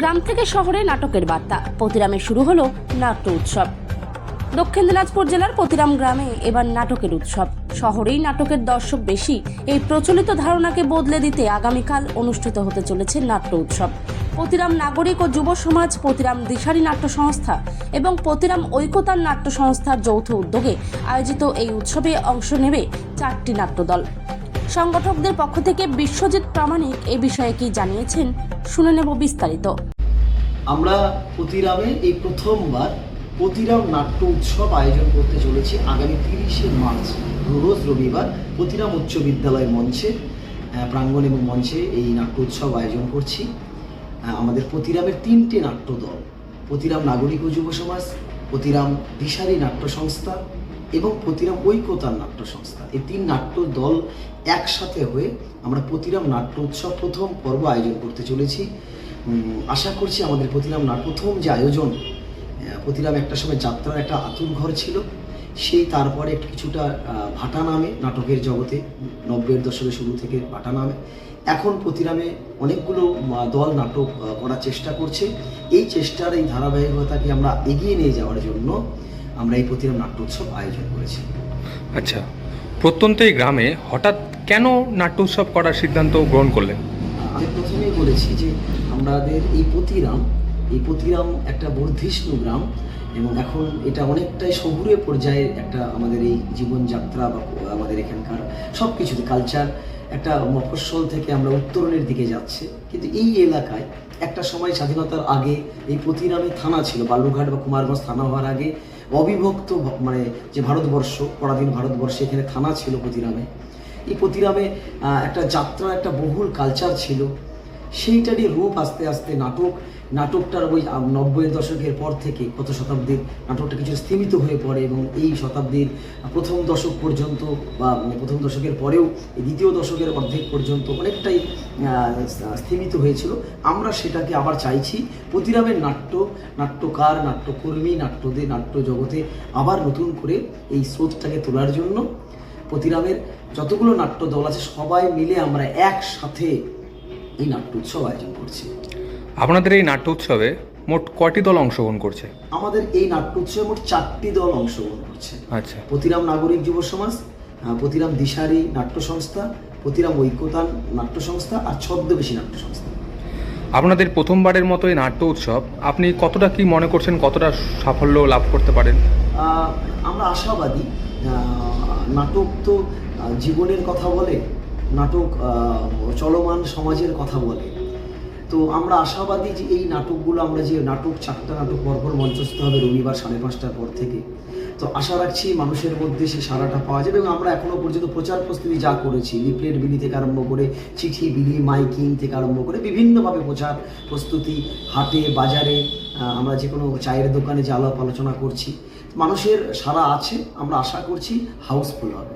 গ্রাম থেকে শহরে নাটকের বার্তা। প্রতিরামে শুরু হলো নাট্য উৎসব। দক্ষিণ দিনাজপুর জেলার প্রতিরাম গ্রামে এবার নাটকের উৎসব। শহরেই নাটকের দর্শক বেশি। এই প্রচলিত ধারণাকে বদলে দিতে আগামীকাল অনুষ্ঠিত হতে চলেছে নাট্য উৎসব। প্রতিরাম নাগরিক ও যুব সমাজ, প্রতিরাম দিশারি নাট্য সংস্থা এবং প্রতিরাম ঐক্যতার নাট্য সংস্থার যৌথ উদ্যোগে আয়োজিত এই উৎসবে অংশ নেবে চারটি নাট্যদল। সংগঠকদের পক্ষ থেকে বিশ্বজিৎ প্রামাণিক এ বিষয়ে কি জানিয়েছেন, শুনে নেব বিস্তারিত। আমরা প্রতিরামে এই প্রথমবার প্রতিরাম নাট্য উৎসব আয়োজন করতে চলেছি আগামী তিরিশে মার্চ, রোজ রবিবার প্রতিরাম উচ্চ বিদ্যালয় মঞ্চে। প্রাঙ্গণ এবং মঞ্চে এই নাট্য উৎসব আয়োজন করছি। আমাদের প্রতিরামের তিনটে নাট্য দল প্রতিরাম নাগরিক ও যুব সমাজ প্রতিরাম দিশারি নাট্য সংস্থা এবং প্রতিরাম ঐক্যতার নাট্য সংস্থা এই তিন নাট্য দল একসাথে হয়ে আমরা প্রতিরাম নাট্য উৎসব প্রথম পর্ব আয়োজন করতে চলেছি। আশা করছি আমাদের প্রতিরাম নাট প্রথম যে আয়োজন প্রতিরাম একটা সময় যাত্রার একটা আতুর ঘর ছিল। সেই তারপরে একটু কিছুটা ভাটা নামে নাটকের জগতে নব্বইয়ের দশকের শুরু থেকে ভাটা নামে। এখন প্রতিরামে অনেকগুলো দল নাটক করার চেষ্টা করছে। এই চেষ্টার এই ধারাবাহিকতাকে আমরা এগিয়ে নিয়ে যাওয়ার জন্য আমরা এই প্রতিরাম নাট্য উৎসব আয়োজন করেছি। আচ্ছা প্রত্যন্ত এই গ্রামে হঠাৎ কেন নাট্য উৎসব করার সিদ্ধান্ত গ্রহণ করলেন? আমি প্রথমেই বলেছি যে আমাদের এই প্রতিরাম এই প্রতিরাম একটা বর্ধিষ্ণু গ্রাম। এবং এখন এটা অনেকটাই শহুরে পর্যায়ের একটা আমাদের এই জীবনযাত্রা বা আমাদের এখানকার সব কিছুতে কালচার একটা মফস্বল থেকে আমরা উত্তরণের দিকে যাচ্ছে। কিন্তু এই এলাকায় একটা সময় স্বাধীনতার আগে এই প্রতিরামে থানা ছিল, বালুরঘাট বা কুমারগঞ্জ থানা হওয়ার আগে। অবিভক্ত মানে যে ভারতবর্ষ, পরাধীন ভারতবর্ষে এখানে থানা ছিল প্রতিরামে। এই প্রতিরামে একটা যাত্রা একটা বহুল কালচার ছিল। সেইটারই রূপ আস্তে আস্তে নাটক নাটকটার ওই আহ, নব্বইয়ের দশকের পর থেকে কত শতাব্দীর নাটকটা কিছু স্থিমিত হয়ে পড়ে এবং এই শতাব্দীর প্রথম দশক পর্যন্ত বা মানে প্রথম দশকের পরেও দ্বিতীয় দশকের অর্ধেক পর্যন্ত অনেকটাই স্থিমিত হয়েছিল। আমরা সেটাকে আবার চাইছি প্রতিরামের নাট্য নাট্যকার নাট্যকর্মী নাট্যদের নাট্য জগতে আবার নতুন করে এই স্রোতটাকে তোলার জন্য প্রতিরামের যতগুলো নাট্য দল আছে সবাই মিলে আমরা একসাথে এই নাট্য উৎসব আয়োজন করছি। আপনাদের এই নাট্য উৎসবে মোট কয়টি দল অংশগ্রহণ করছে? আমাদের এই নাট্য উৎসবে মোট চারটি দল অংশগ্রহণ করছে। আচ্ছা। প্রতিরাম নাগরিক যুব সমাজ প্রতিরাম দিশারি নাট্য সংস্থা প্রতিরাম ঐক্যতান নাট্য সংস্থা আর ছদ্মবেশী নাট্য সংস্থা। আপনাদের প্রথমবারের মতো এই নাট্য উৎসব আপনি কতটা কি মনে করছেন কতটা সাফল্য লাভ করতে পারেন? আমরা আশাবাদী নাটক তো জীবনের কথা বলে নাটক চলমান সমাজের কথা বলে। তো আমরা আশাবাদী যে এই নাটকগুলো আমরা যে নাটক চারটা নাটক পরপর মঞ্চস্থ হবে রবিবার সাড়ে পাঁচটার পর থেকে। তো আশা রাখছি মানুষের মধ্যে সে সারাটা পাওয়া যাবে এবং আমরা এখনও পর্যন্ত প্রচার প্রস্তুতি যা করেছি, লিফলেট বিলি থেকে আরম্ভ করে, চিঠি বিলি, মাইকিং থেকে আরম্ভ করে বিভিন্নভাবে প্রচার প্রস্তুতি, হাটে, বাজারে আমরা যে কোনো চায়ের দোকানে যে আলাপ আলোচনা করছি। মানুষের সারা আছে, আমরা আশা করছি হাউসফুল হবে।